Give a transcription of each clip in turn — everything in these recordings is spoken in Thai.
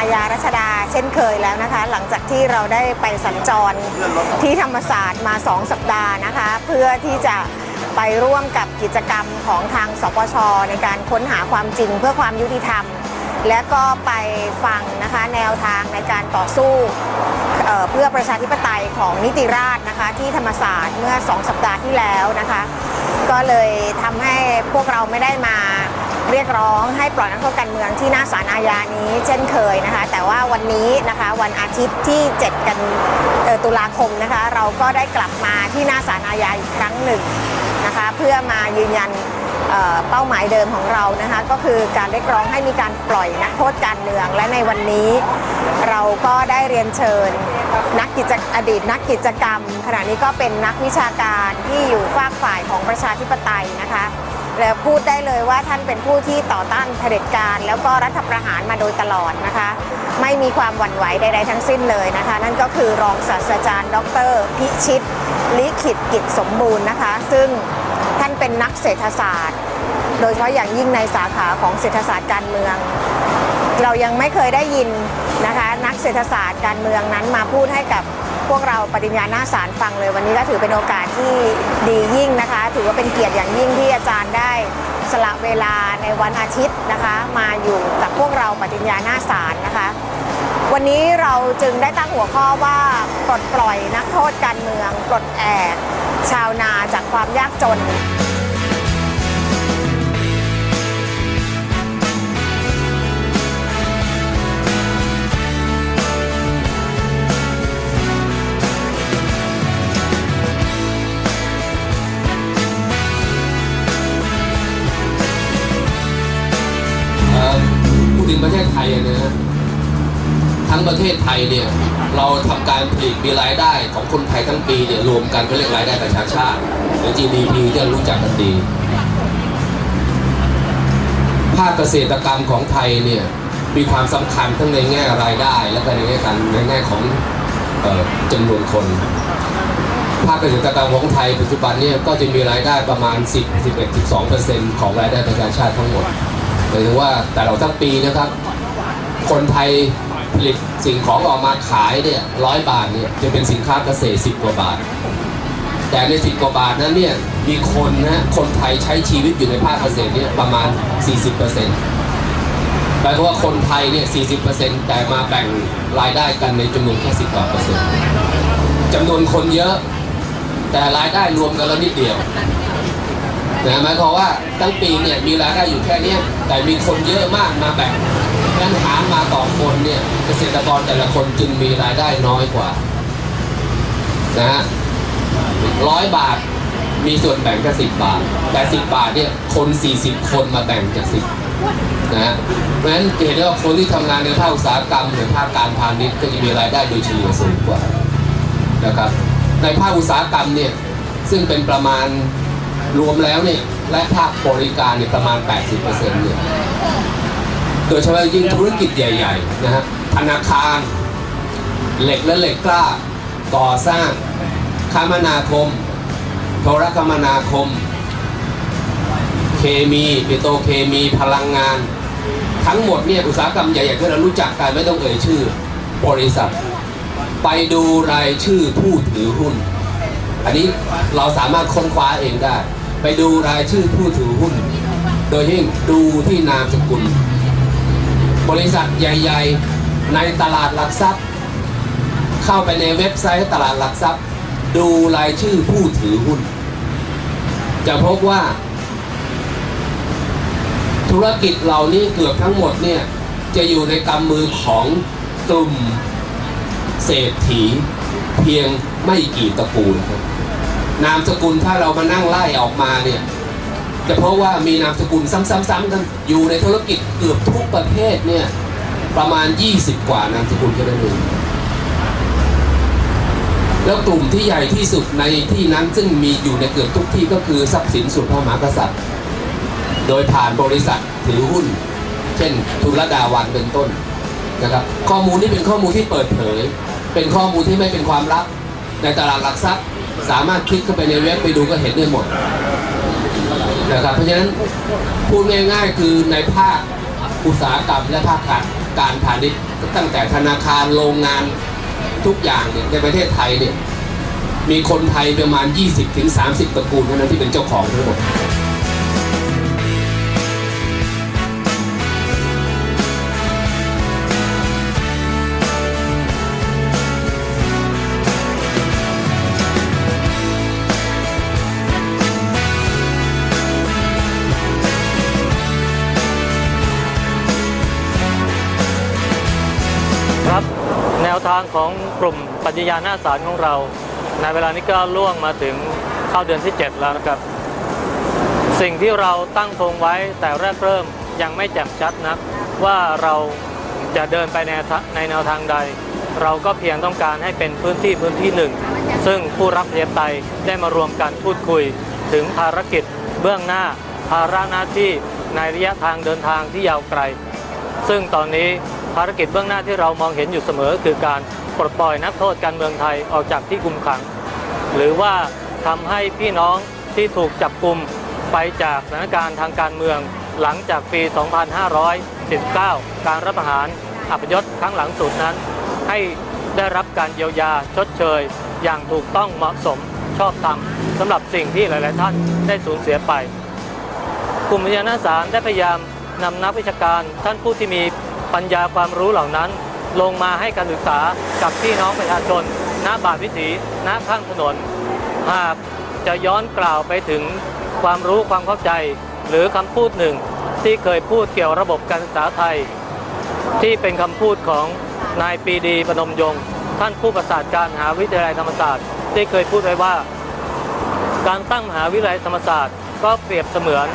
าศาลอารัชดาเช่นเคยแล้วนะคะ หลังจากที่เราได้ไปสัญจรที่ธรรมศาสตร์มา 2 สัปดาห์นะคะ เพื่อที่จะไปร่วมกับกิจกรรมของทางสปช ในการค้นหาความจริงเพื่อความยุติธรรม และก็ไปฟังนะคะแนวทางในการต่อสู้เเพื่อประชาธิปไตยของนิติราษฎร์นะคะที่ธรรมศาสตร์เมื่อ 2 สัปดาห์ที่แล้วนะคะ ก็เลยทำให้พวกเราไม่ได้มา เรียกร้องให้ปล่อยนักโทษการเมืองที่หน้าศาลอาญานี้ เช่นเคยนะคะ แต่ว่าวันนี้นะคะวันอาทิตย์ที่ 7 กันตุลาคมนะคะ เราก็ได้กลับมาที่หน้าศาลอาญาอีกครั้งหนึ่งนะคะ เพื่อมายืนยันเเป้าหมายเดิมของเรานะคะก็คือการเรียกร้องให้มีการปล่อยนักโทษการเมือง และในวันนี้ เราก็ได้เรียนเชิญ นักกิจอดีตนักกิจกรรม ขณะนี้ก็เป็นนักวิชาการที่อยู่ฝากฝ่ายของประชาธิปไตยนะคะ และพูดได้เลยว่าท่านเป็นผู้ที่ต่อต้านเผด็จการ แล้วก็รัฐประหารมาโดยตลอดนะคะ ไม่มีความหวั่นไหวใดๆทั้งสิ้นเลยนะคะ นั่นก็คือรองศาสตราจารย์ ดร พิชิต ลิขิตกิจสมบูรณ์นะคะ ซึ่งท่านเป็นนักเศรษฐศาสตร์ โดยเฉพาะอย่างยิ่งในสาขาของเศรษฐศาสตร์การเมือง เรายังไม่เคยได้ยินนะคะ นักเศรษฐศาสตร์การเมืองนั้นมาพูดให้กับ พวกเราปฏิญญาหน้าศาลฟังเลย วันนี้ก็ถือเป็นโอกาสที่ดียิ่งนะคะ ถือว่าเป็นเกียรติอย่างยิ่งที่อาจารย์ได้สละเวลาในวันอาทิตย์นะคะ มาอยู่กับพวกเราปฏิญญาหน้าศาลนะคะ วันนี้เราจึงได้ตั้งหัวข้อว่าปลดปล่อยนักโทษการเมืองปลดแอกชาวนาจากความยากจน งประเทศไทยเนี่ยเราทำการผลิตมีรายได้ของคนไทยทั้งปีเนี่ยรวมกันก็เรียกรายได้ประชาชาติหรือ GDP ที่เรารู้จักกันดีภาคเกษตรกรรมของไทยเนี่ยมีความสำคัญทั้งในแง่รายได้ และในแง่การในแง่ของเอ่อจำนวนคนภาคเกษตรกรรมของไทยปัจจุบันเนี่ยก็จะมีรายได้ประมาณ 10 11 12 ของรายได้ประชาชาติทั้งหมดหมายถึงว่าแต่เราทั้งปีนะครับ คนไทยผลิต สิ่งของออกมาขายเนี่ยร้อยบาทเนี่ยจะเป็นสินค้าเกษตรสิบกว่าบาท แต่ในสิบกว่าบาทนั้นเนี่ยมีคนนะคนไทยใช้ชีวิตอยู่ในภาคเกษตรเนี่ยประมาณ 40%แปลว่าคนไทยเนี่ย 40%แต่มาแบ่งรายได้กันในจำนวนแค่10กว่าเปอร์เซ็นต์จำนวนคนเยอะ แต่รายได้รวมกันแล้วนิดเดียวนะหมายความว่าทั้งปีเนี่ยมีรายได้อยู่แค่นี้แต่มีคนเยอะมากมาแบ่ง งั้นหามาต่อคนเนี่ยเกษตรกรแต่ละคนจึงมีรายได้น้อยกว่านะฮะร้อยบาทมีส่วนแบ่งแค่สิบบาท แต่สิบบาทเนี่ยคนสี่สิบคนมาแบ่งจากสิบนะฮะเพราะฉะนั้นเห็นได้ว่าคนที่ทำงานในภาคอุตสาหกรรมหรือภาคการพาณิชย์ก็จะมีรายได้โดยเฉลี่ยสูงกว่านะครับในภาคอุตสาหกรรมเนี่ยซึ่งเป็นประมาณรวมแล้วเนี่ยและภาคบริการเนี่ยประมาณ 80%เนี่ย โดยเฉพาะยิ่งธุรกิจใหญ่ๆนะฮะธนาคาร เหล็กและเหล็กกล้า ก่อสร้าง คมนาคม โทรคมนาคม เคมีปิโตเคมีพลังงาน ทั้งหมดเนี่ยอุตสาหกรรมใหญ่ๆที่เรารู้จักกันไม่ต้องเอ่ยชื่อ บริษัท ไปดูรายชื่อผู้ถือหุ้น อันนี้เราสามารถค้นคว้าเองได้ ไปดูรายชื่อผู้ถือหุ้น โดยยิ่งดูที่นามสกุล บริษัทใหญ่ ๆ ในตลาดหลักทรัพย์ เข้าไปในเว็บไซต์ตลาดหลักทรัพย์ ดูรายชื่อผู้ถือหุ้น จะพบว่า ธุรกิจเหล่านี้เกือบทั้งหมดเนี่ยจะอยู่ในกำมือของกลุ่มเศรษฐีเพียงไม่กี่ตระกูลครับนามสกุลถ้าเรามานั่งไล่ออกมาเนี่ย จะเพราะว่ามีนามสกุลซ้ำๆๆกันอยู่ในธุรกิจเกือบทุกประเทศเนี่ยประมาณ 20 กว่านามสกุลแค่นั้นเองแล้วกลุ่มที่ใหญ่ที่สุดในที่นั้นซึ่งมีอยู่ในเกือบทุกที่ก็คือทรัพย์สินส่วนพระมหากษัตริย์ โดยผ่านบริษัทถือหุ้น เช่นทุลดาวันเป็นต้นนะครับ ข้อมูลนี้เป็นข้อมูลที่เปิดเผย เป็นข้อมูลที่ไม่เป็นความลับ ในตลาดหลักทรัพย์ สามารถคลิกเข้าไปในเว็บไปดูก็เห็นได้หมด นะครับ เพราะฉะนั้นพูดง่ายๆ คือในภาคอุตสาหกรรมและภาคการการพาณิชย์ตั้งแต่ธนาคารโรงงานทุกอย่างเนี่ยในประเทศไทยเนี่ยมีคนไทยประมาณ 20-30 ตระกูลเท่านั้นที่เป็นเจ้าของทั้งหมด นวทางของกลุ่มปัญญาหน้าศาลของเรา ในเวลานี้ก็ล่วงมาถึงเข้าเดือนที่ 7 แล้วนะครับ สิ่งที่เราตั้งธงไว้แต่แรกเริ่มยังไม่แจ่มชัดนักว่าเราจะเดินไปในทะในแนวทางใด เราก็เพียงต้องการให้เป็นพื้นที่พื้นที่หนึ่ง ซึ่งผู้รับเรียนไตได้มารวมกันพูดคุย ถึงภารกิจเบื้องหน้า ภาระหน้าที่ในระยะทางเดินทางที่ยาวไกล ซึ่งตอนนี้ ภารกิจเบื้องหน้าที่เรามองเห็นอยู่เสมอ คือการปลดปล่อยนักโทษการเมืองไทยออกจากที่คุมขัง หรือว่าทำให้พี่น้องที่ถูกจับกลุ่มไปจากสถานการณ์ทางการเมืองหลังจากปี 2519 การรัฐประหารอัปยศครั้งหลังสุดนั้น ให้ได้รับการเยียวยาชดเชย อย่างถูกต้องเหมาะสมชอบธรรมสำหรับสิ่งที่หลาย ๆ ท่านได้สูญเสียไป กลุ่มวิทยาศาสตร์ได้พยายามนำนักวิชาการท่านผู้ที่มี ปัญญาความรู้เหล่านั้น ลงมาให้การศึกษากับพี่น้องประชาชนณบาทวิถีณข้างถนน หากจะย้อนกล่าวไปถึงความรู้ความเข้าใจ หรือคำพูดหนึ่งที่เคยพูดเกี่ยวระบบการศึกษาไทย ที่เป็นคำพูดของนายปีดีพนมยง ท่านผู้ประสาทการมหาวิทยาลัยธรรมศาสตร์ที่เคยพูดไว้ว่า การตั้งมหาวิทยาลัยธรรมศาสตร์ก็เปรียบเสมือน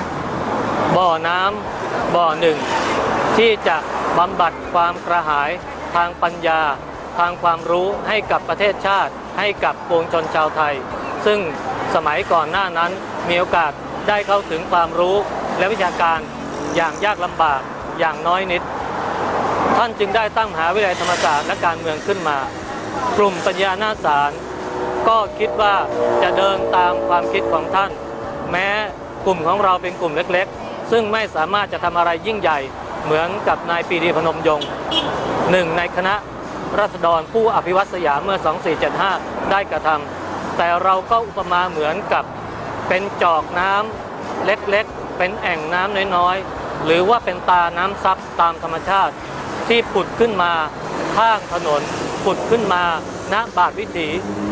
บ่อน้ำบ่อหนึ่ง ที่จะ บำบัดความกระหายทางปัญญา ทางความรู้ให้กับประเทศชาติ ให้กับปวงชนชาวไทย ซึ่งสมัยก่อนหน้านั้นมีโอกาสได้เข้าถึงความรู้และวิชาการอย่างยากลำบากอย่างน้อยนิด ท่านจึงได้ตั้งมหาวิทยาลัยธรรมศาสตร์และการเมืองขึ้นมา กลุ่มปัญญาหน้าศาลก็คิดว่าจะเดินตามความคิดของท่าน แม้กลุ่มของเราเป็นกลุ่มเล็กๆ ซึ่งไม่สามารถจะทำอะไรยิ่งใหญ่ เหมือนกับนายปีดีพนมยงค์หนึ่งในคณะรัษฎรผู้อภิวัตสยามเมื่อ 2475 ได้กระทำแต่เราก็อุปมาเหมือนกับเป็นจอกน้ำเล็กๆ เป็นแอ่งน้ำน้อยๆ หรือว่าเป็นตาน้ำซับตามธรรมชาติ ที่ผุดขึ้นมาข้างถนน ผุดขึ้นมาณบาทวิถี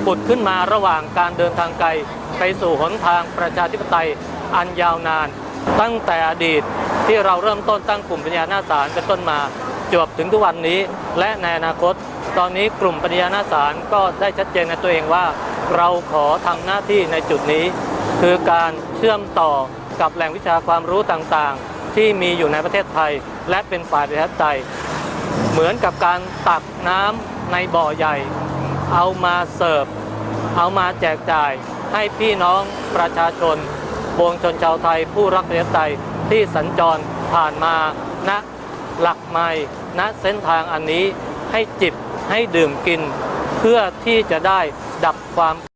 ผุดขึ้นมาระหว่างการเดินทางไกล ไปสู่หนทางประชาธิปไตยอันยาวนาน ตั้งแต่อดีต ที่เราเริ่มต้นตั้งกลุ่มปัญญาหน้าศาลเป็นต้นมาจวบถึงทุกวันนี้ และในอนาคต ตอนนี้กลุ่มปัญญาหน้าศาลก็ได้ชัดเจนในตัวเองว่า เราขอทำหน้าที่ในจุดนี้ คือการเชื่อมต่อกับแหล่งวิชาความรู้ต่างๆ ที่มีอยู่ในประเทศไทย และเป็นฝ่ายประชาธิปไตยเหมือนกับการตักน้ำในบ่อใหญ่ เอามาเสิร์ฟ เอามาแจกจ่ายให้พี่น้องประชาชนวงชนชาวไทยผู้รักประชาธิปไตย ที่สัญจรผ่านมาณหลักไม้ณเส้นทางอันนี้ให้จิบให้ดื่มกิน เพื่อที่จะได้ดับความ